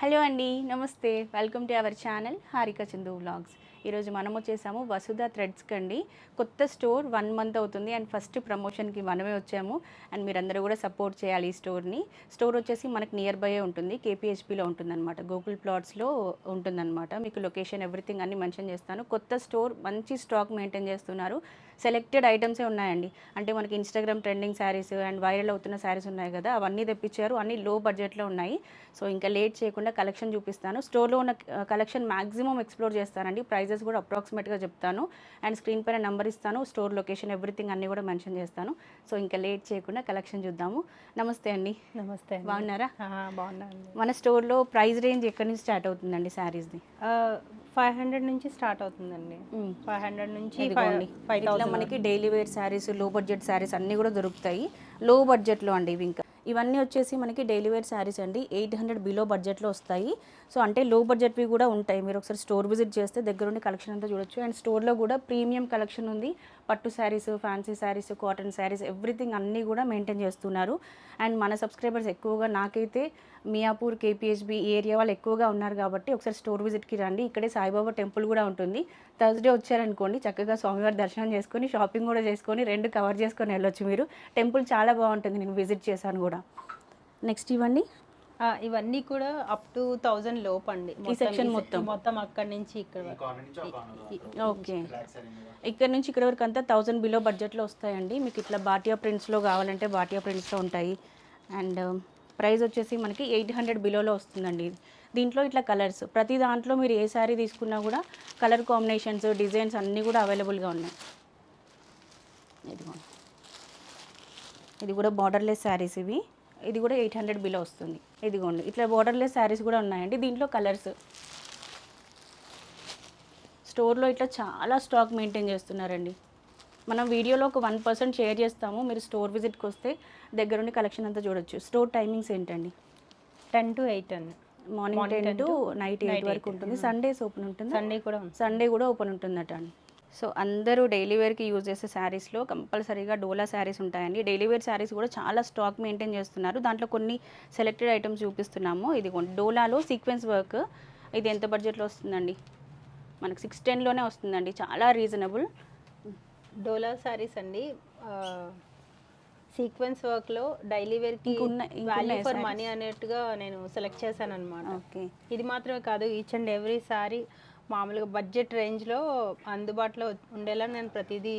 Hello అండి నమస్తే. Welcome to our channel Harika Chandu vlogs ఈరోజు మనం వచ్చేసాము వసుధ థ్రెడ్స్కి అండి కొత్త స్టోర్ వన్ మంత్ అవుతుంది అండ్ ఫస్ట్ ప్రమోషన్కి మనమే వచ్చాము. అండ్ మీరందరూ కూడా సపోర్ట్ చేయాలి ఈ స్టోర్ని స్టోర్ వచ్చేసి మనకు నియర్ బై ఉంటుంది కేపీహెచ్పిలో ఉంటుందన్నమాట. గూగుల్ ప్లాట్స్లో ఉంటుందన్నమాట. మీకు లొకేషన్ ఎవ్రీథింగ్ అన్ని మెన్షన్ చేస్తాను. కొత్త స్టోర్ మంచి స్టాక్ మెయింటైన్ చేస్తున్నారు. సెలెక్టెడ్ ఐటమ్సే ఉన్నాయండి. అంటే మనకి Instagram trending sarees and viral అవుతున్న శారీస్ ఉన్నాయి కదా అవన్నీ తెప్పించారు. అన్ని లో బడ్జెట్లో ఉన్నాయి. సో ఇంకా లేట్ చేయకుండా కలెక్షన్ చూపిస్తాను. స్టోర్లో ఉన్న కలెక్షన్ మాక్సిమం ఎక్స్ప్లోర్ చేస్తానండి. ప్రైజెస్ కూడా అప్రాక్సిమేట్గా చెప్తాను. అండ్ స్క్రీన్ పైన నెంబర్ ఇస్తాను. స్టోర్ లొకేషన్ ఎవ్రీథింగ్ అన్నీ కూడా మెన్షన్ చేస్తాను. సో ఇంకా లేట్ చేయకుండా కలెక్షన్ చూద్దాము. నమస్తే అండి. నమస్తే. బాగున్నారా? ఆ, బాగున్నానండి. మన స్టోర్లో ప్రైస్ రేంజ్ ఎక్కడి నుంచి స్టార్ట్ అవుతుందండి శారీస్ది ఫైవ్ హండ్రెడ్ నుంచి స్టార్ట్ అవుతుందండి. ఫైవ్ హండ్రెడ్ నుంచి ఫైవ్ థౌసండ్ మనకి డైలీ వేర్ శారీస్లో బడ్జెట్ శారీస్ అన్నీ కూడా దొరుకుతాయి. లో బడ్జెట్లో అండి ఇవి ఇంకా. ఇవన్నీ వచ్చేసి మనకి డైలీ వేర్ శారీస్ అండి. ఎయిట్ హండ్రెడ్ బిలో బడ్జెట్లో వస్తాయి. సో అంటే లో బడ్జెట్వి కూడా ఉంటాయి. మీరు ఒకసారి స్టోర్ విజిట్ చేస్తే దగ్గరుండి కలెక్షన్ అంతా చూడొచ్చు. అండ్ స్టోర్లో కూడా ప్రీమియం కలెక్షన్ ఉంది. పట్టు sarees fancy sarees cotton sarees everything అన్నీ కూడా మెయింటైన్ చేస్తున్నారు. అండ్ మన సబ్స్క్రైబర్స్ ఎక్కువగా నాకైతే మియాపూర్ కేపీహెచ్బి ఏరియా వాళ్ళు ఎక్కువగా ఉన్నారు కాబట్టి ఒకసారి స్టోర్ విజిట్కి రండి. ఇక్కడే సాయిబాబా టెంపుల్ కూడా ఉంటుంది. థర్స్డే వచ్చారనుకోండి చక్కగా స్వామివారి దర్శనం చేసుకొని షాపింగ్ కూడా చేసుకొని రెండు కవర్ చేసుకొని వెళ్ళొచ్చు మీరు. టెంపుల్ చాలా బాగుంటుంది నేను విజిట్ చేశాను కూడా. నెక్స్ట్ ఇవ్వండి. ఇవన్నీ కూడా అప్ టు థౌజండ్ లోపు అండి ఈ సె- మొత్తం. మొత్తం అక్కడి నుంచి ఇక్కడ వరకు. ఓకే. ఇక్కడ నుంచి ఇక్కడ వరకు అంతా థౌజండ్ బిలో బడ్జెట్లో వస్తాయండి. మీకు ఇట్లా బాటియా ప్రింట్స్లో కావాలంటే బాటియా ప్రింట్స్లో ఉంటాయి. అండ్ ప్రైస్ వచ్చేసి మనకి ఎయిట్ హండ్రెడ్ బిలోలో వస్తుందండి. ఇది. దీంట్లో ఇట్లా కలర్స్ ప్రతి దాంట్లో మీరు ఏ శారీ తీసుకున్నా కూడా కలర్ కాంబినేషన్స్ డిజైన్స్ అన్నీ కూడా అవైలబుల్గా ఉన్నాయి. ఇదిగోండి ఇది కూడా బార్డర్లెస్ శారీస్ ఇవి. ఇది కూడా ఎయిట్ హండ్రెడ్ బిలో వస్తుంది. ఇదిగోండి. ఇట్లా బార్డర్లెస్ శారీస్ కూడా ఉన్నాయండి. దీంట్లో కలర్స్ స్టోర్లో ఇట్లా చాలా స్టాక్ మెయింటైన్ చేస్తున్నారండి. మనం వీడియోలో ఒక వన్ పర్సెంట్ షేర్ చేస్తాము. మీరు స్టోర్ విజిట్కి వస్తే దగ్గరుండి కలెక్షన్ అంతా చూడొచ్చు. స్టోర్ టైమింగ్స్ ఏంటండి? టెన్ టు ఎయిట్ అండి morning ten 10 to night eight వరకు 8. ఉంటుంది సండేస్ ఓపెన్ ఉంటుంది? సండే కూడా సండే కూడా ఓపెన్ ఉంటుందట అండి. సో అందరూ డైలీ వేర్కి యూజ్ చేసే శారీస్లో కంపల్సరీగా డోలా శారీస్ ఉంటాయండి. డైలీ వేర్ శారీస్ కూడా చాలా స్టాక్ మెయింటైన్ చేస్తున్నారు. దాంట్లో కొన్ని సెలెక్టెడ్ ఐటమ్స్ చూపిస్తున్నాము. ఇది డోలాలో సీక్వెన్స్ వర్క్. ఇది ఎంత బడ్జెట్లో వస్తుందండి? మనకు సిక్స్ టెన్లోనే వస్తుందండి. చాలా రీజనబుల్. డోలా సారీస్ అండి. సీక్వెన్స్ వర్క్లో డైలీ వేర్కి ఇంకున్న- ఇంకున్నాయా వాల్యూ ఫర్? మనీ అన్నట్టుగా నేను సెలెక్ట్ చేశాను అనమాట ఓకే. ఇది మాత్రమే కాదు ఈచ్ అండ్ ఎవ్రీ సారీ మామూలుగా బడ్జెట్ రేంజ్లో అందుబాటులో ఉండేలా నేను ప్రతిదీ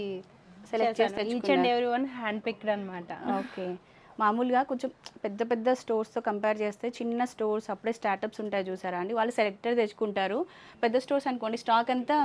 Select చేసి each and every one hand picked అనమాట ఓకే మామూలుగా కొంచెం పెద్ద పెద్ద స్టోర్స్తో కంపేర్ చేస్తే చిన్న స్టోర్స్ అప్పుడే స్టార్టప్స్ ఉంటాయి చూసారా అండి? వాళ్ళు సెలెక్టెడ్ తెచ్చుకుంటారు. పెద్ద స్టోర్స్ అనుకోండి స్టాక్ అంతా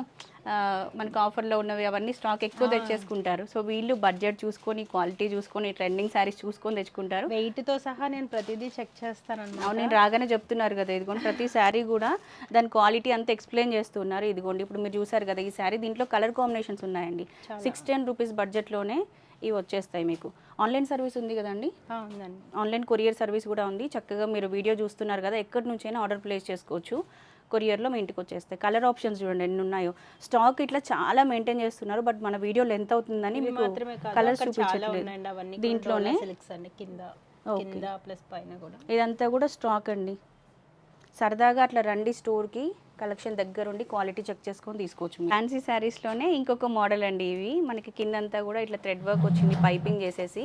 మనకు ఆఫర్లో ఉన్నవి అవన్నీ స్టాక్ ఎక్కువ తెచ్చేసుకుంటారు. సో వీళ్ళు బడ్జెట్ చూసుకొని క్వాలిటీ చూసుకొని ట్రెండింగ్ శారీస్ చూసుకొని తెచ్చుకుంటారు. వెయిట్తో సహా నేను ప్రతిదీ చెక్ చేస్తాను అవును నేను రాగానే చెప్తున్నారు కదా ఇదిగోండి ప్రతి శారీ కూడా దాని క్వాలిటీ అంతా ఎక్స్ప్లెయిన్ చేస్తున్నారు. ఇదిగోండి ఇప్పుడు మీరు చూసారు కదా ఈ శారీ దీంట్లో కలర్ కాంబినేషన్స్ ఉన్నాయండి. సిక్స్ టెన్ రూపీస్ బడ్జెట్లోనే ఇవి వచ్చేస్తాయి మీకు. ఆన్లైన్ సర్వీస్ ఉంది కదండి? ఉందండి. ఆన్లైన్ కొరియర్ సర్వీస్ కూడా ఉంది. చక్కగా మీరు వీడియో చూస్తున్నారు కదా ఎక్కడి నుంచైనా ఆర్డర్ ప్లేస్ చేసుకోవచ్చు. కొరియర్లో మీ ఇంటికి వచ్చేస్తాయి. కలర్ ఆప్షన్స్ చూడండి ఎన్ని ఉన్నాయో. స్టాక్ ఇట్లా చాలా మెయింటైన్ చేస్తున్నారు బట్ మన వీడియో లెంత్ అవుతుందని మీకు కలర్స్ చూపించట్లేదు. దీంట్లోనే? కింద Okay. కింద ప్లస్ పైన కూడా. ఇదంతా కూడా స్టాక్ అండి. సరదాగా అట్లా రండి స్టోర్కి. కలెక్షన్ దగ్గరుండి క్వాలిటీ చెక్ చేసుకొని తీసుకోవచ్చు ఫ్యాన్సీ శారీస్లోనే ఇంకొక మోడల్ అండి ఇవి. మనకి కిందంతా కూడా ఇట్లా థ్రెడ్ వర్క్ వచ్చింది పైపింగ్ చేసేసి.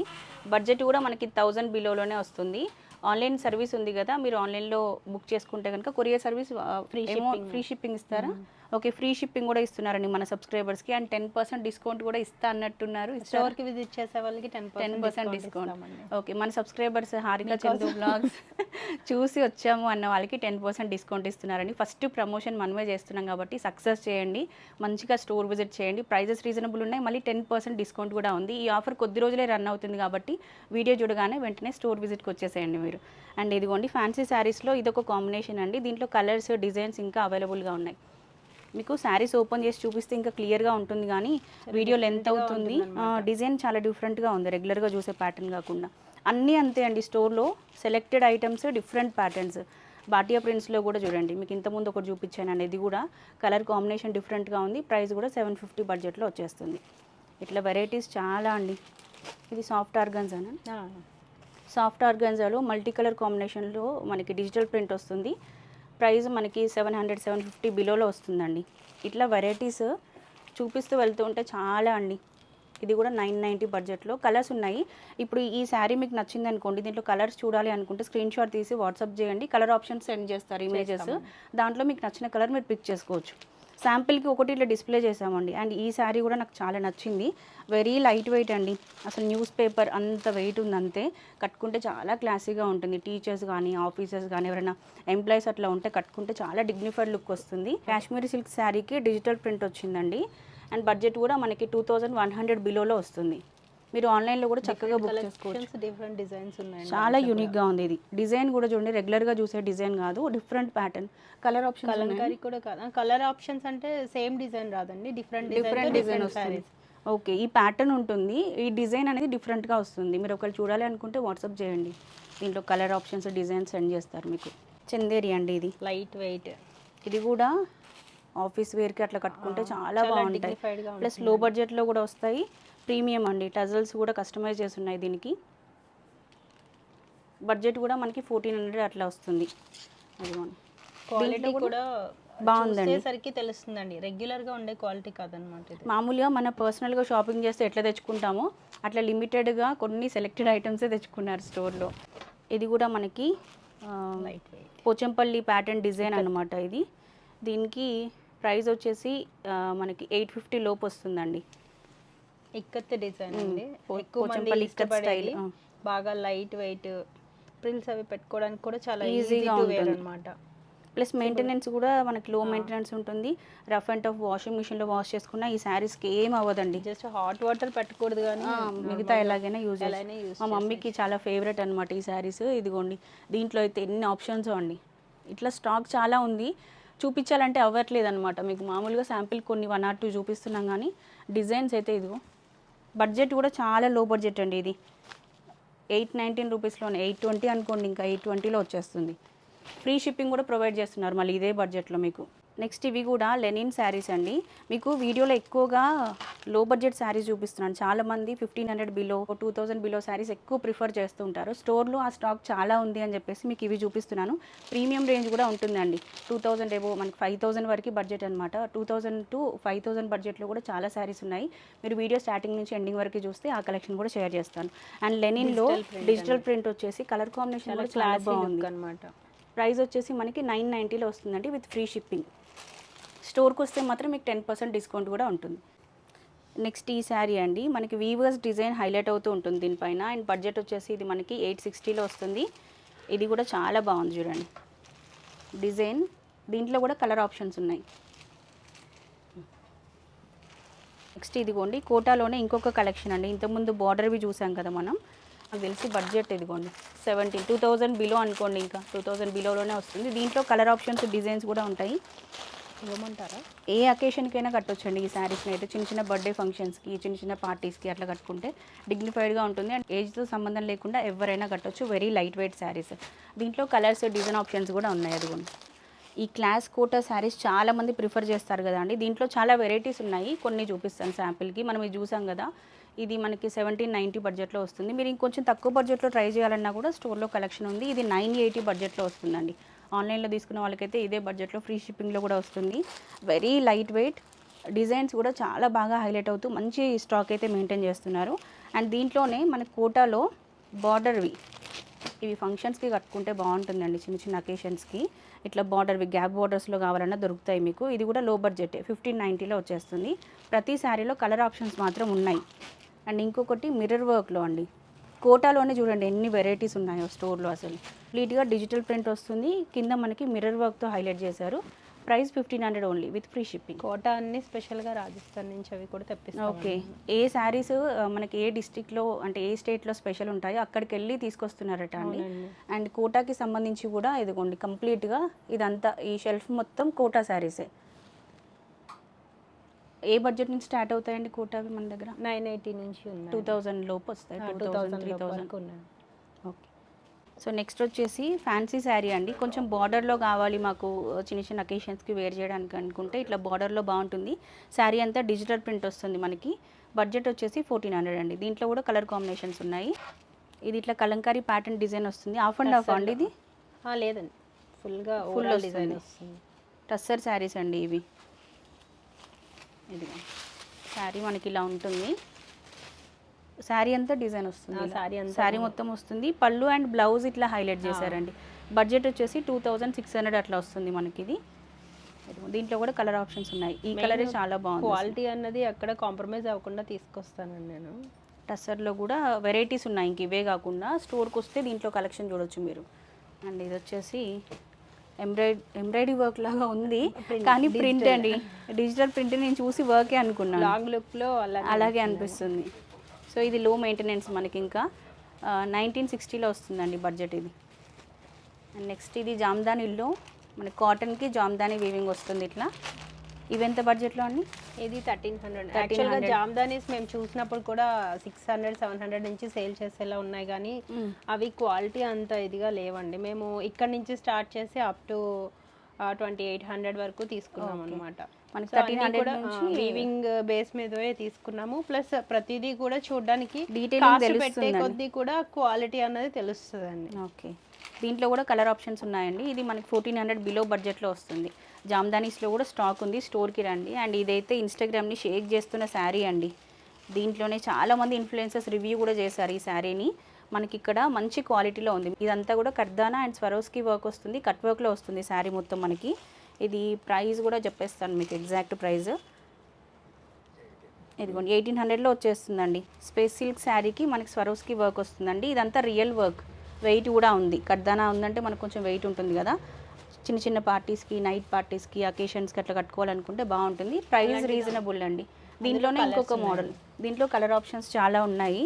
బడ్జెట్ కూడా మనకి థౌజండ్ బిలోలోనే వస్తుంది. ఆన్లైన్ సర్వీస్ ఉంది కదా మీరు ఆన్లైన్లో బుక్ చేసుకుంటే కనుక courier service free. Free shipping ఇస్తారా? ఓకే ఫ్రీ షిప్పింగ్ కూడా ఇస్తున్నారండి మన సబ్స్క్రైబర్స్కి అండ్ టెన్ పర్సెంట్ డిస్కౌంట్ కూడా ఇస్తా అన్నట్టున్నారు. ఇస్తారా? స్టోర్కి విజిట్ చేసే వాళ్ళకి ten ten percent discount okay మన సబ్స్క్రైబర్స్ హారిక చందు బ్లాగ్స్ చూసి వచ్చాము అన్న వాళ్ళకి టెన్ పర్సెంట్ డిస్కౌంట్ ఇస్తున్నారండి. ఫస్ట్ ప్రమోషన్ మనమే చేస్తున్నాం కాబట్టి సక్సెస్ చేయండి. మంచిగా స్టోర్ విజిట్ చేయండి. ప్రైజెస్ రీజనబుల్ ఉన్నాయి. మళ్ళీ టెన్ పర్సెంట్ డిస్కౌంట్ కూడా ఉంది. ఈ ఆఫర్ కొద్ది రోజులే రన్ అవుతుంది కాబట్టి వీడియో చూడగానే వెంటనే స్టోర్ విజిట్కి వచ్చేసేయండి మీరు. అండ్ ఇదిగోండి ఫ్యాన్సీ శారీస్లో ఇదొక కాంబినేషన్ అండి. దీంట్లో కలర్స్ డిజైన్స్ ఇంకా అవైలబుల్గా ఉన్నాయి. మీకు శారీస్ ఓపెన్ చేసి చూపిస్తే ఇంకా క్లియర్గా ఉంటుంది కానీ వీడియో లెంత్ అవుతుంది. డిజైన్ చాలా డిఫరెంట్గా ఉంది. రెగ్యులర్గా చూసే ప్యాటర్న్ కాకుండా. అన్నీ అంతే అండి స్టోర్లో సెలెక్టెడ్ ఐటమ్స్ డిఫరెంట్ ప్యాటర్న్స్ బాటియా ప్రింట్స్లో కూడా చూడండి. మీకు ఇంతకుముందు ఒకటి చూపించాను అండి ఇది కూడా కలర్ కాంబినేషన్ డిఫరెంట్గా ఉంది. ప్రైస్ కూడా సెవెన్ ఫిఫ్టీ బడ్జెట్లో వచ్చేస్తుంది. ఇట్లా వెరైటీస్ చాలా అండి. ఇది సాఫ్ట్ ఆర్గన్జానా సాఫ్ట్ ఆర్గన్జాలో మల్టీ కలర్ కాంబినేషన్లో మనకి డిజిటల్ ప్రింట్ వస్తుంది. ప్రైస్ మనకి సెవెన్ హండ్రెడ్ సెవెన్ ఫిఫ్టీ బిలోలో వస్తుందండి. ఇట్లా వెరైటీస్ చూపిస్తూ వెళ్తూ ఉంటే చాలా అండి. ఇది కూడా నైన్ నైంటీ బడ్జెట్లో. కలర్స్ ఉన్నాయి. ఇప్పుడు ఈ శారీ మీకు నచ్చింది అనుకోండి దీంట్లో కలర్స్ చూడాలి అనుకుంటే స్క్రీన్ షాట్ తీసి వాట్సాప్ చేయండి. కలర్ ఆప్షన్ సెండ్ చేస్తారు ఇమేజెస్. దాంట్లో మీకు నచ్చిన కలర్ మీరు పిక్ చేసుకోవచ్చు. శాంపిల్కి ఒకటి ఇట్లా డిస్ప్లే చేసామండి అండ్ ఈ శారీ కూడా నాకు చాలా నచ్చింది. వెరీ లైట్ వెయిట్ అండి. అసలు న్యూస్ పేపర్ అంత వెయిట్ ఉంది అంతే కట్టుకుంటే చాలా క్లాసీగా ఉంటుంది. టీచర్స్ కానీ ఆఫీసర్స్ కానీ ఎవరైనా ఎంప్లాయీస్ అట్లా ఉంటే కట్టుకుంటే చాలా డిగ్నిఫైడ్ లుక్ వస్తుంది. కాశ్మీరీ సిల్క్ శారీకి డిజిటల్ ప్రింట్ వచ్చిందండి. అండ్ బడ్జెట్ కూడా మనకి టూ థౌజండ్ వన్ హండ్రెడ్ బిలోలో వస్తుంది. మీరు ఆన్లైన్లో కూడా చక్కగా బుక్ చేసుకోవచ్చు. డిఫరెంట్ డిజైన్స్ ఉన్నాయి చాలా యూనిక్గా ఉంది ఇది. డిజైన్ కూడా చూడండి రెగ్యులర్గా చూసే డిజైన్ కాదు different pattern colour option Kalamkari కూడా కాదు. కలర్ ఆప్షన్స్ అంటే సేమ్ డిజైన్ రాదండి డిఫరెంట్ డిఫరెంట్ డిజైన్ వస్తుంది. ఓకే ఈ ప్యాటర్న్ ఉంటుంది. ఈ డిజైన్ అనేది డిఫరెంట్గా వస్తుంది. మీరు ఒకవేళ చూడాలి అనుకుంటే వాట్సాప్ చేయండి. దీంట్లో కలర్ ఆప్షన్స్ డిజైన్ సెండ్ చేస్తారు మీకు. చందేరి అండి ఇది. లైట్ వెయిట్ ఇది కూడా ఆఫీస్ వేర్కి అట్లా కట్టుకుంటే చాలా బాగుంటాయి. ప్లస్లో బడ్జెట్లో కూడా వస్తాయి. ప్రీమియం అండి. టజల్స్ కూడా కస్టమైజ్ చేసి ఉన్నాయి దీనికి. బడ్జెట్ కూడా మనకి ఫోర్టీన్ హండ్రెడ్ అట్లా వస్తుంది. క్వాలిటీ కూడా బాగుందండి. తెలుస్తుందండి. రెగ్యులర్గా ఉండే క్వాలిటీ కాదనమాట మామూలుగా మన పర్సనల్గా షాపింగ్ చేస్తే ఎట్లా తెచ్చుకుంటామో అట్లా లిమిటెడ్గా కొన్ని సెలెక్టెడ్ ఐటమ్సే తెచ్చుకున్నారు స్టోర్లో. ఇది కూడా మనకి పోచంపల్లి ప్యాటర్న్ డిజైన్ అన్నమాట ఇది. దీనికి ప్రైస్ వచ్చేసి మనకి ఎయిట్ ఫిఫ్టీ లోపు వస్తుందండి. ఇక్కత్ డిజైన్ అండి. ఎక్కువ మంది ఇష్టపడేది. బాగా లైట్ వెయిట్ ప్రిల్స్ అవి పెట్టుకోవడానికి కూడా చాలా ఈజీగా వేర్ ఉంటుంది. అనమాట ప్లస్ మెయింటెనెన్స్ కూడా మనకి లో మెయింటెనెన్స్ ఉంటుంది. రఫ్ అండ్ టఫ్ వాషింగ్ మిషన్లో వాష్ చేసుకున్న ఈ శారీస్కి ఏం అవ్వదండి. జస్ట్ హాట్ వాటర్ పెట్టకూడదు కానీ మిగతా ఎలాగైనా యూజ్ మా మమ్మీకి చాలా ఫేవరెట్ అనమాట ఈ శారీస్ ఇదిగోండి దీంట్లో అయితే ఎన్ని ఆప్షన్స్ అండి. ఇట్లా స్టాక్ చాలా ఉంది. చూపించాలంటే అవ్వట్లేదు అనమాట మీకు మామూలుగా శాంపిల్ కొన్ని వన్ ఆర్ టూ చూపిస్తున్నాం కానీ డిజైన్స్ అయితే ఇదిగో. బడ్జెట్ కూడా చాలా లో బడ్జెట్ అండి ఇది. ఎయిట్ నైన్టీన్ రూపీస్లోనే ఎయిట్ ట్వంటీ అనుకోండి ఇంకా ఎయిట్ ట్వంటీలో వచ్చేస్తుంది. ఫ్రీ షిప్పింగ్ కూడా ప్రొవైడ్ చేస్తున్నారు మళ్ళీ ఇదే బడ్జెట్లో మీకు. నెక్స్ట్ ఇవి కూడా లెనిన్ శారీస్ అండి. మీకు వీడియోలో ఎక్కువగా లో బడ్జెట్ శారీస్ చూపిస్తున్నాను. చాలా మంది fifteen hundred below two thousand below sarees ఎక్కువ ప్రిఫర్ చేస్తూ ఉంటారు స్టోర్లో ఆ స్టాక్ చాలా ఉంది అని చెప్పేసి మీకు ఇవి చూపిస్తున్నాను. ప్రీమియం రేంజ్ కూడా ఉంటుందండి. టూ థౌసండ్ ఏవో మనకి ఫైవ్ థౌసండ్ వరకు బడ్జెట్ అనమాట two thousand to five thousand బడ్జెట్లో కూడా చాలా శారీస్ ఉన్నాయి. మీరు వీడియో స్టార్టింగ్ నుంచి ఎండింగ్ వరకు చూస్తే ఆ కలెక్షన్ కూడా షేర్ చేస్తాను. అండ్ లెనిన్లో డిజిటల్ ప్రింట్ వచ్చేసి కలర్ కాంబినేషన్ చాలా కూడా చాలా బాగుంది. అనమాట ప్రైస్ వచ్చేసి మనకి నైన్ నైంటీలో వస్తుందండి విత్ ఫ్రీ షిప్పింగ్ స్టోర్కి వస్తే మాత్రం మీకు టెన్ పర్సెంట్ డిస్కౌంట్ కూడా ఉంటుంది. నెక్స్ట్ ఈ శారీ అండి మనకి వీవర్స్ డిజైన్ హైలైట్ అవుతూ ఉంటుంది దీనిపైన. అండ్ బడ్జెట్ వచ్చేసి ఇది మనకి ఎయిట్ సిక్స్టీలో వస్తుంది. ఇది కూడా చాలా బాగుంది చూడండి. డిజైన్ దీంట్లో కూడా కలర్ ఆప్షన్స్ ఉన్నాయి. నెక్స్ట్ ఇదిగోండి కోటాలోనే ఇంకొక కలెక్షన్ అండి. ఇంతకుముందు బార్డర్వి చూసాం కదా మనం. నాకు తెలిసి బడ్జెట్ ఇదిగోండి. సెవెంటీన్ టూ థౌజండ్ బిలో అనుకోండి ఇంకా. టూ థౌజండ్ బిలోలోనే వస్తుంది. దీంట్లో కలర్ ఆప్షన్స్ డిజైన్స్ కూడా ఉంటాయి. ఇవ్వమంటారా? ఏ అకేషన్కైనా కట్టొచ్చండి ఈ శారీస్ని అయితే చిన్న చిన్న బర్త్డే ఫంక్షన్స్కి చిన్న చిన్న పార్టీస్కి అట్లా కట్టుకుంటే డిగ్నిఫైడ్గా ఉంటుంది. అండ్ ఏజ్తో సంబంధం లేకుండా ఎవరైనా కట్టొచ్చు వెరీ లైట్ వెయిట్ శారీస్. దీంట్లో కలర్స్ డిజైన్ ఆప్షన్స్ కూడా ఉన్నాయి అది ఈ క్లాస్ కోటా శారీస్ చాలా మంది ప్రిఫర్ చేస్తారు కదా అండి. దీంట్లో చాలా వెరైటీస్ ఉన్నాయి. కొన్ని చూపిస్తాను శాంపిల్కి. మనం ఇది చూసాం కదా. ఇది మనకి సెవెంటీన్ నైంటీ బడ్జెట్లో వస్తుంది. మీరు ఇంకొంచెం తక్కువ బడ్జెట్లో ట్రై చేయాలన్నా కూడా స్టోర్లో కలెక్షన్ ఉంది. ఇది నైన్ ఎయిటీ బడ్జెట్లో వస్తుందండి. ఆన్లైన్లో తీసుకున్న వాళ్ళకైతే ఇదే బడ్జెట్లో ఫ్రీ షిప్పింగ్లో కూడా వస్తుంది. వెరీ లైట్ వెయిట్ డిజైన్స్ కూడా చాలా బాగా హైలైట్ అవుతూ మంచి స్టాక్ అయితే మెయింటైన్ చేస్తున్నారు. అండ్ దీంట్లోనే మన కోటాలో బార్డర్వి ఇవి ఫంక్షన్స్కి కట్టుకుంటే బాగుంటుందండి చిన్న చిన్న అకేషన్స్కి ఇట్లా బార్డర్వి గ్యాప్ బార్డర్స్లో కావాలన్నా దొరుకుతాయి మీకు. ఇది కూడా లో బడ్జెట్ ఫిఫ్టీన్ నైంటీలో వచ్చేస్తుంది. ప్రతి శారీలో కలర్ ఆప్షన్స్ మాత్రం ఉన్నాయి. అండ్ ఇంకొకటి మిర్రర్ వర్క్లో అండి. కోటాలోనే చూడండి ఎన్ని వెరైటీస్ ఉన్నాయో స్టోర్లో అసలు. కంప్లీట్గా డిజిటల్ ప్రింట్ వస్తుంది. కింద మనకి మిర్రర్ వర్క్తో హైలైట్ చేశారు. Price fifteen hundred only with free shipping. Kota అన్ని స్పెషల్గా రాజస్థాన్ నుంచి అవి కూడా తెప్పిస్తాం ఓకే. ఏ శారీస్ మనకి ఏ డిస్టిక్లో అంటే ఏ స్టేట్లో స్పెషల్ ఉంటాయో అక్కడికి వెళ్ళి తీసుకొస్తున్నారట అండి. అండ్ కోటాకి సంబంధించి కూడా ఇదిగోండి కంప్లీట్గా ఇదంతా ఈ షెల్ఫ్ మొత్తం కోటా శారీసే. ఏ బడ్జెట్ నుంచి స్టార్ట్ అవుతాయండి కోటావి మన దగ్గర? నైన్ ఎయిటీ నుంచి ఉన్నాయి. టూ థౌజండ్ లోపు వస్తాయి. Two thousand three thousand. Okay. So next వచ్చేసి ఫ్యాన్సీ శారీ అండి. కొంచెం బార్డర్లో కావాలి మాకు చిన్న చిన్న అకేషన్స్కి వేర్ చేయడానికి అనుకుంటే ఇట్లా బార్డర్లో బాగుంటుంది. శారీ అంతా డిజిటల్ ప్రింట్ వస్తుంది మనకి. బడ్జెట్ వచ్చేసి ఫోర్టీన్ హండ్రెడ్ అండి. దీంట్లో కూడా కలర్ కాంబినేషన్స్ ఉన్నాయి. ఇది ఇట్లా కలంకారీ ప్యాటర్న్ డిజైన్ వస్తుంది. ఆఫ్ అండ్ ఆఫ్ అండి ఇది? లేదండి. ఫుల్గా ఫుల్ డిజైన్ వస్తుంది. వస్తుంది. టస్సర్ శారీస్ అండి ఇవి. ఇదిగో. శారీ మనకి ఇలా ఉంటుంది. శారీ అంతా డిజైన్ వస్తుంది. శారీ అంతా శారీ మొత్తం వస్తుంది. పళ్ళు అండ్ బ్లౌజ్ ఇట్లా హైలైట్ చేశారండి. బడ్జెట్ వచ్చేసి టూ థౌజండ్ సిక్స్ హండ్రెడ్ అట్లా వస్తుంది మనకి ఇది. దీంట్లో కూడా కలర్ ఆప్షన్స్ ఉన్నాయి. ఈ కలరే చాలా బాగుంది క్వాలిటీ అన్నది అక్కడ కాంప్రమైజ్ అవ్వకుండా తీసుకొస్తానండి నేను. టస్సర్లో కూడా వెరైటీస్ ఉన్నాయి. ఇంక ఇవే కాకుండా స్టోర్కి వస్తే దీంట్లో కలెక్షన్ చూడొచ్చు మీరు. అండ్ ఇది వచ్చేసి ఎంబ్రాయిడ్ ఎంబ్రాయిడరీ వర్క్ లాగా ఉంది. కానీ ప్రింట్ అండి. డిజిటల్ ప్రింట్ నేను చూసి వర్కే అనుకున్నాను. లాంగ్ లుక్లో అలా అలాగే అనిపిస్తుంది. సో ఇది లో మెయింటెనెన్స్ మనకి ఇంకా. నైన్టీన్ సిక్స్టీలో వస్తుందండి బడ్జెట్ ఇది. నెక్స్ట్ ఇది జామ్దానిలో మనకి కాటన్కి జామ్దాని వీవింగ్ వస్తుంది ఇట్లా. ఇవి ఎంత బడ్జెట్లో అండి? ఇది థర్టీన్ హండ్రెడ్ యాక్చువల్గా జామ్దానీస్ మేము చూసినప్పుడు కూడా సిక్స్ హండ్రెడ్ సెవెన్ హండ్రెడ్ నుంచి సేల్ చేసేలా ఉన్నాయి కానీ అవి క్వాలిటీ అంత ఇదిగా లేవండి. మేము ఇక్కడ నుంచి స్టార్ట్ చేసి up to twenty eight hundred వరకు తీసుకున్నాం అనమాట మనకి 1300 కూడా నుంచి- వీవింగ్ బేస్ మీదే తీసుకున్నాము. ప్లస్ ప్రతిదీ కూడా చూడడానికి కాస్ట్ పెట్టే. కొద్దీ కూడా క్వాలిటీ అన్నది తెలుస్తుందండి. ఓకే. దీంట్లో కూడా కలర్ ఆప్షన్స్ ఉన్నాయండి. ఇది మనకి ఫోర్టీన్ హండ్రెడ్ బిలో బడ్జెట్లో వస్తుంది. జామ్దానీస్లో కూడా స్టాక్ ఉంది. స్టోర్కి రండి. అండ్ ఇదైతే ఇన్స్టాగ్రామ్ని షేక్ చేస్తున్న శారీ అండి. దీంట్లోనే చాలామంది ఇన్ఫ్లుయెన్సర్స్ రివ్యూ కూడా చేశారు ఈ శారీని మనకి ఇక్కడ మంచి క్వాలిటీలో ఉంది. ఇదంతా కూడా కర్దానా అండ్ స్వరోస్కి వర్క్ వస్తుంది. కట్ వర్క్లో వస్తుంది శారీ మొత్తం మనకి. ఇది ప్రైస్ కూడా చెప్పేస్తాను మీకు ఎగ్జాక్ట్ ప్రైస్ ఇదిగోండి ఎయిటీన్ హండ్రెడ్లో వచ్చేస్తుందండి. స్పేస్ సిల్క్ శారీకి మనకి స్వరోస్కి వర్క్ వస్తుందండి. ఇదంతా రియల్ వర్క్ వెయిట్ కూడా ఉంది. కర్దానా ఉందంటే మనకు కొంచెం వెయిట్ ఉంటుంది కదా. చిన్న చిన్న పార్టీస్కి నైట్ పార్టీస్కి అకేషన్స్కి అట్లా కట్టుకోవాలనుకుంటే బాగుంటుంది. ప్రైస్ రీజనబుల్ అండి. దీంట్లోనే ఇంకొక మోడల్. దీంట్లో కలర్ ఆప్షన్స్ చాలా ఉన్నాయి.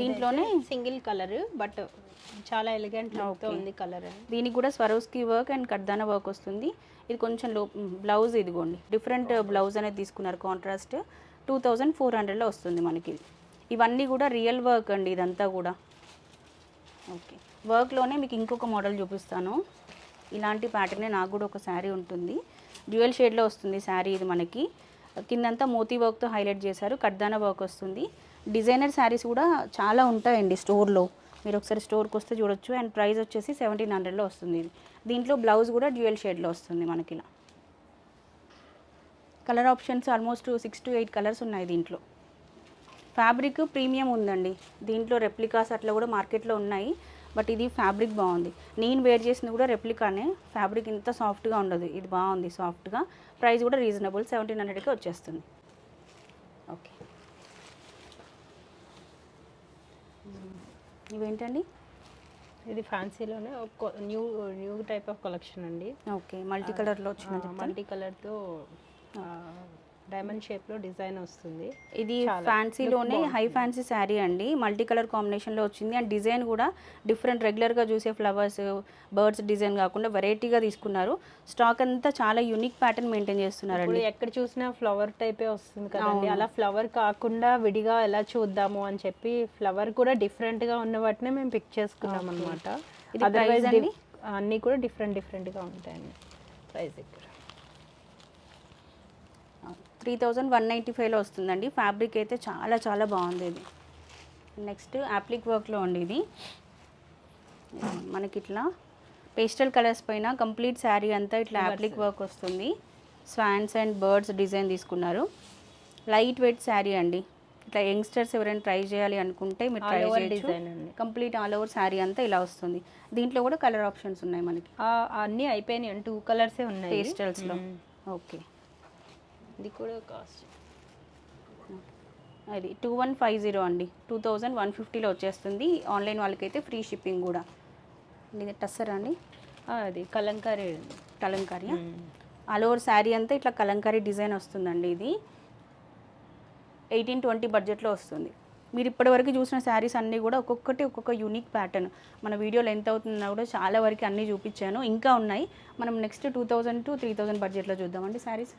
దీంట్లోనే సింగిల్ కలర్ బట్ చాలా ఎలిగెంట్ ఉంది కలర్. దీనికి కూడా Swarovski work and kardana work వస్తుంది. ఇది కొంచెం లో బ్లౌజ్ ఇదిగోండి. డిఫరెంట్ బ్లౌజ్ అనేది తీసుకున్నారు. కాంట్రాస్ట్ టూ థౌజండ్ ఫోర్ హండ్రెడ్లో వస్తుంది మనకి. ఇవన్నీ కూడా రియల్ వర్క్ అండి ఇదంతా కూడా. ఓకే. వర్క్లోనే మీకు ఇంకొక మోడల్ చూపిస్తాను. ఇలాంటి ప్యాటర్నే నాకు కూడా ఒక శారీ ఉంటుంది. డ్యూయల్ షేడ్లో వస్తుంది శారీ ఇది మనకి. కిందంతా మోతీ వర్క్తో హైలైట్ చేశారు. కడ్దానా వర్క్ వస్తుంది. డిజైనర్ శారీస్ కూడా చాలా ఉంటాయండి స్టోర్లో. మీరు ఒకసారి స్టోర్కి వస్తే చూడొచ్చు. అండ్ ప్రైస్ వచ్చేసి సెవెంటీన్ హండ్రెడ్లో వస్తుంది ఇది. దీంట్లో బ్లౌజ్ కూడా డ్యూయల్ షేడ్లో వస్తుంది మనకి ఇలా. Colour options almost six to eight colours ఉన్నాయి దీంట్లో. ఫ్యాబ్రిక్ ప్రీమియం ఉందండి. దీంట్లో రెప్లికాస్ అట్లా కూడా మార్కెట్లో ఉన్నాయి. బట్ ఇది ఫ్యాబ్రిక్ బాగుంది. నేను వేర్ చేసింది కూడా రెప్లికానే. ఫ్యాబ్రిక్ ఇంత సాఫ్ట్గా ఉండదు. ఇది బాగుంది సాఫ్ట్గా. ప్రైస్ కూడా రీజనబుల్. సెవెంటీన్ హండ్రెడ్కి వచ్చేస్తుంది. ఓకే. ఇవేంటండి? ఇది ఫ్యాన్సీలోనే ఒక new new type of collection అండి. ఓకే. మల్టీ కలర్లో వచ్చిన మల్టీ కలర్తో డైమండ్ షేప్లో డిజైన్ వస్తుంది. ఇది ఫ్యాన్సీలోనే హై ఫ్యాన్సీ శారీ అండి. మల్టీ కలర్ కాంబినేషన్లో వచ్చింది. అండ్ డిజైన్ కూడా డిఫరెంట్. రెగ్యులర్గా చూసే ఫ్లవర్స్ బర్డ్స్ డిజైన్ కాకుండా వెరైటీగా తీసుకున్నారు. స్టాక్ అంతా చాలా యూనిక్ ప్యాటర్న్ మెయింటైన్ ఇప్పుడు చేస్తున్నారండి ఎక్కడ చూసినా ఫ్లవర్ టైపే వస్తుంది కదండి. అలా ఫ్లవర్ కాకుండా విడిగా ఎలా చూద్దాము అని చెప్పి ఫ్లవర్ కూడా different గా ఉన్న వాటినే మేము పిక్ చేసుకున్నాం అనమాట అదర్వైజ్ అండి? అన్నీ కూడా డిఫరెంట్ డిఫరెంట్గా ఉంటాయండి. ప్రైస్ ఇక్కడ. త్రీ థౌజండ్ వన్ నైంటీ ఫైవ్లో వస్తుందండి. ఫ్యాబ్రిక్ అయితే చాలా చాలా బాగుంది ఇది. నెక్స్ట్ యాప్లిక్ వర్క్లో ఉంది ఇది. మనకి ఇట్లా పేస్టల్ కలర్స్ పైన కంప్లీట్ శారీ అంతా ఇట్లా యాప్లిక్ వర్క్ వస్తుంది. స్వాన్స్ అండ్ బర్డ్స్ డిజైన్ తీసుకున్నారు. లైట్ వెయిట్ శారీ అండి. ఇట్లా యంగ్స్టర్స్ ఎవరైనా ట్రై చేయాలి అనుకుంటే మీరు ట్రై చేయొచ్చు. అండి. కంప్లీట్ ఆల్ ఓవర్ శారీ అంతా ఇలా వస్తుంది. దీంట్లో కూడా కలర్ ఆప్షన్స్ ఉన్నాయి మనకి. అన్నీ అయిపోయినాయి. టూ కలర్సే ఉన్నాయి. పేస్టల్స్లో. ఓకే. ఇది కూడా కాస్ట్. అది టూ వన్ ఫైవ్ జీరో అండి. టూ థౌజండ్ వన్ ఫిఫ్టీలో వచ్చేస్తుంది. ఆన్లైన్ వాళ్ళకైతే ఫ్రీ షిప్పింగ్ కూడా. ఇది టస్సరా అండి? అది కలంకారీ కలంకారీ ఆల్ ఓవర్ శారీ అంతా ఇట్లా కలంకారీ డిజైన్ వస్తుందండి ఇది. ఎయిటీన్ ట్వంటీ బడ్జెట్లో వస్తుంది. మీరు ఇప్పటివరకు చూసిన శారీస్ అన్నీ కూడా ఒక్కొక్కటి ఒక్కొక్క యూనిక్ ప్యాటర్న్ మన వీడియోలో ఎంత అవుతుందో కూడా చాలా వరకు అన్నీ చూపించాను. ఇంకా ఉన్నాయి. మనం next two thousand to three thousand బడ్జెట్లో చూద్దామండి శారీస్.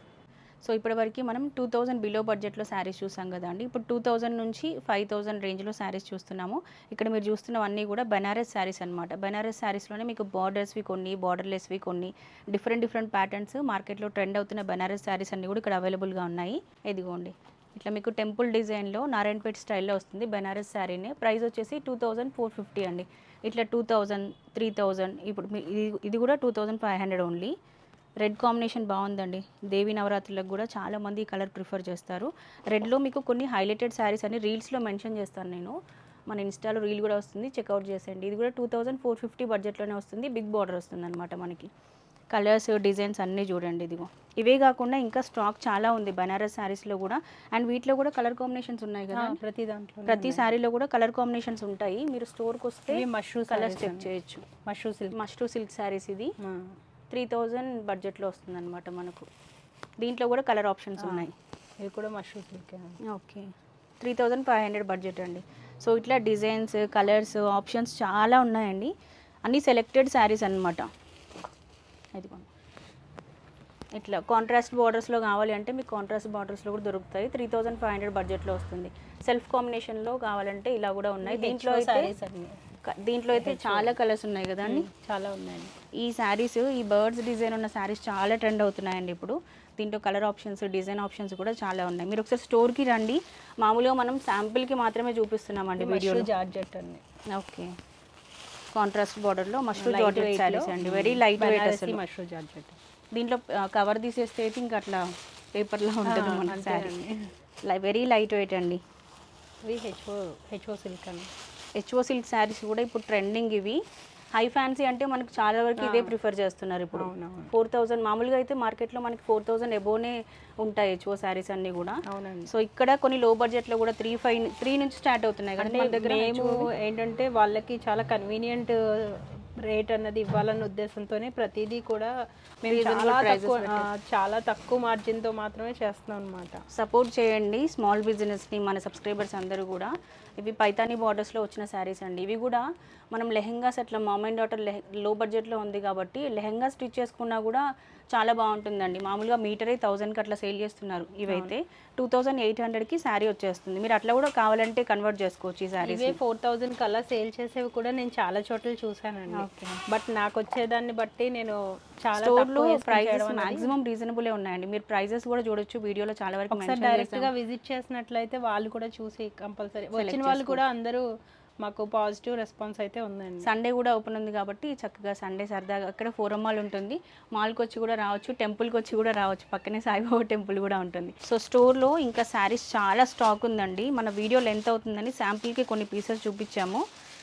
సో ఇప్పటివరకు మనం టూ థౌజండ్ బిలో బడ్జెట్లో శారీస్ చూసాం కదా అండి ఇప్పుడు టూ థౌజండ్ నుంచి ఫైవ్ థౌజండ్ రేంజ్లో శారీస్ చూస్తున్నాము. ఇక్కడ మీరు చూస్తున్నవన్నీ కూడా బెనారస్ శారీస్ అనమాట బెనారస్ శారీస్లోనే మీకు బార్డర్స్వి కొన్ని బార్డర్లెస్వి కొన్ని డిఫరెంట్ డిఫరెంట్ ప్యాటర్న్స్ మార్కెట్లో ట్రెండ్ అవుతున్న బెనారస్ శారీస్ అన్నీ కూడా ఇక్కడ అవైలబుల్గా ఉన్నాయి. ఇదిగోండి. ఇట్లా మీకు టెంపుల్ డిజైన్లో నారాయణపేట్ స్టైల్లో వస్తుంది బెనారస్ శారీనే ప్రైస్ వచ్చేసి టూ థౌజండ్ ఫోర్ ఫిఫ్టీ అండి. ఇట్లా టూ థౌజండ్ త్రీ థౌజండ్ ఇప్పుడు మీ- ఇది ఇది కూడా two thousand five hundred only red combination బాగుందండి. దేవి నవరాత్రులకు కూడా చాలా మంది ఈ కలర్ ప్రిఫర్ చేస్తారు. రెడ్లో మీకు కొన్ని హైలైటెడ్ శారీస్ అని రీల్స్లో మెన్షన్ చేస్తాను నేను. మన ఇన్స్టాలో రీల్ కూడా వస్తుంది. చెక్అవుట్ చేసేయండి. ఇది కూడా టూ థౌజండ్ ఫోర్ ఫిఫ్టీ బడ్జెట్లోనే వస్తుంది. బిగ్ బార్డర్ వస్తుంది అనమాట మనకి. కలర్స్ డిజైన్స్ అన్నీ చూడండి ఇదిగో. ఇవే కాకుండా ఇంకా స్టాక్ చాలా ఉంది. బనారస్ శారీస్లో కూడా. అండ్ వీటిలో కూడా కలర్ కాంబినేషన్స్ ఉన్నాయి కదా. ప్రతి దాంట్లో ప్రతి శారీలో కూడా కలర్ కాంబినేషన్స్ ఉంటాయి. మీరు స్టోర్కి వస్తే మష్రూ కలర్స్ చెక్ చేయొచ్చు. మష్రూ సిల్క్ మస్టూ సిల్క్ శారీస్ ఇది. త్రీ థౌజండ్ బడ్జెట్లో వస్తుంది అనమాట మనకు. దీంట్లో కూడా కలర్ ఆప్షన్స్ ఉన్నాయి. ఇవి కూడా Mashru silk okay. Three thousand five hundred budget అండి. సో ఇట్లా డిజైన్స్ కలర్స్ ఆప్షన్స్ చాలా ఉన్నాయండి. అన్నీ సెలెక్టెడ్ శారీస్ అనమాట ఇదిగోండి. ఇట్లా కాంట్రాస్ట్ బార్డర్స్లో కావాలి అంటే మీకు కాంట్రాస్ట్ బార్డర్స్లో కూడా దొరుకుతాయి. త్రీ థౌజండ్ ఫైవ్ హండ్రెడ్ బడ్జెట్లో వస్తుంది. సెల్ఫ్ కాంబినేషన్లో కావాలంటే ఇలా కూడా ఉన్నాయి. దీంట్లో అయితే సారీస్ అన్ని. క- దీంట్లో అయితే చాలా కలర్స్ ఉన్నాయి కదండి. చాలా ఉన్నాయండి. ఈ శారీస్ ఈ బర్డ్స్ డిజైన్ ఉన్న శారీస్ చాలా ట్రెండ్ అవుతున్నాయండి ఇప్పుడు. దీంట్లో కలర్ ఆప్షన్స్ డిజైన్ ఆప్షన్స్ కూడా చాలా ఉన్నాయి. మీరు ఒకసారి స్టోర్కి రండి. మామూలుగా మనం శాంపిల్కి మాత్రమే చూపిస్తున్నామండి మష్రూ వీడియోలో. జార్జెట్ అండి. ఓకే. కాంట్రాస్ట్ బార్డర్లో Light జార్జెట్ శారీస్ అండి. వెరీ లైట్ వెయిట్ అసలు. మష్రూ జార్జెట్. దీంట్లో కవర్ తీసేస్తే అయితే ఇంకా అట్లా పేపర్లో ఉంటుంది మన శారీ. వెరీ లైట్ వెయిట్ అండి. ఇవి హెచ్ఓ హెచ్ఓ సిల్క్ అండి. హెచ్ఓ సిల్క్ శారీస్ కూడా ఇప్పుడు ట్రెండింగ్ ఇవి. హై ఫ్యాన్సీ అంటే మనకు చాలా వరకు ఇవే ప్రిఫర్ చేస్తున్నారు ఇప్పుడు. ఫోర్ థౌజండ్ మామూలుగా అయితే మార్కెట్లో మనకి ఫోర్ థౌజండ్ ఎబోనే ఉంటాయి హెచ్ఓ శారీస్ అన్నీ కూడా. సో ఇక్కడ కొన్ని లో బడ్జెట్లో కూడా త్రీ ఫైవ్ త్రీ నుంచి స్టార్ట్ అవుతున్నాయి. కదా దగ్గర మేము ఏంటంటే వాళ్ళకి చాలా కన్వీనియంట్ రేట్ అన్నది ఇవ్వాలన్న ఉద్దేశంతోనే ప్రతిదీ కూడా మేము చాలా తక్కువ చాలా తక్కువ మార్జిన్తో మాత్రమే చేస్తున్నాం అనమాట సపోర్ట్ చేయండి స్మాల్ బిజినెస్ని మన సబ్స్క్రైబర్స్ అందరూ కూడా. ఇవి పైతానీ బార్డర్స్లో వచ్చిన శారీస్ అండి. ఇవి కూడా మనం లెహెంగాస్ అట్లా మామ్ అండ్ డాటర్లో బడ్జెట్లో ఉంది కాబట్టి లెహెంగా స్టిచ్ చేసుకున్నా కూడా చాలా బాగుంటుందండి. మామూలుగా మీటరే థౌజండ్కి అట్లా సేల్ చేస్తున్నారు ఇవైతే. టూ థౌజండ్ ఎయిట్ హండ్రెడ్కి శారీ వచ్చేస్తుంది. మీరు అట్లా కూడా కావాలంటే కన్వర్ట్ చేసుకోవచ్చు ఈ ఇవే ఫోర్ థౌజండ్ కల్లా సేల్ చేసేవి కూడా నేను చాలా చోట్ల చూసానండి ఓకే బట్ నాకు వచ్చేదాన్ని బట్టి నేను చాలా స్టోర్లో ప్రైజెస్ మాక్సిమం రీజనబులే ఉన్నాయండి. మీరు ప్రైజెస్ కూడా చూడొచ్చు వీడియోలో చాలా వరకు డైరెక్ట్. గా విజిట్ చేసినట్లయితే వాళ్ళు కూడా చూసి కంపల్సరీ వచ్చిన వాళ్ళు కూడా అందరూ మాకు పాజిటివ్ రెస్పాన్స్ అయితే ఉందండి. సండే కూడా ఓపెన్ ఉంది కాబట్టి చక్కగా సండే సరదాగా అక్కడ ఫోరం మాల్ ఉంటుంది. మాల్కి వచ్చి కూడా రావచ్చు టెంపుల్కి వచ్చి కూడా రావచ్చు. పక్కనే సాయిబాబా టెంపుల్ కూడా ఉంటుంది. సో స్టోర్లో ఇంకా శారీస్ చాలా స్టాక్ ఉందండి. మన వీడియో లెంత్ అవుతుందని శాంపిల్కి కొన్ని పీసెస్ చూపించాము.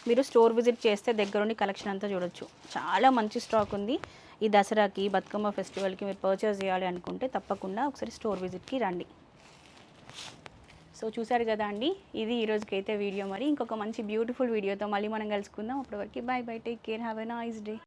మీరు స్టోర్ విజిట్ చేస్తే దగ్గరుండి కలెక్షన్ అంతా చూడొచ్చు. చాలా మంచి స్టాక్ ఉంది. ఈ దసరాకి బతుకమ్మ ఫెస్టివల్కి మీరు పర్చేస్ చేయాలి అనుకుంటే తప్పకుండా ఒకసారి స్టోర్ విజిట్కి రండి. సో చూసారు కదా అండి? ఇది ఈ వీడియో మరి. ఇంకొక మంచి బ్యూటిఫుల్ వీడియోతో మళ్ళీ మనం కలుసుకుందాం. అప్పటివరకు bye bye take care have a nice day.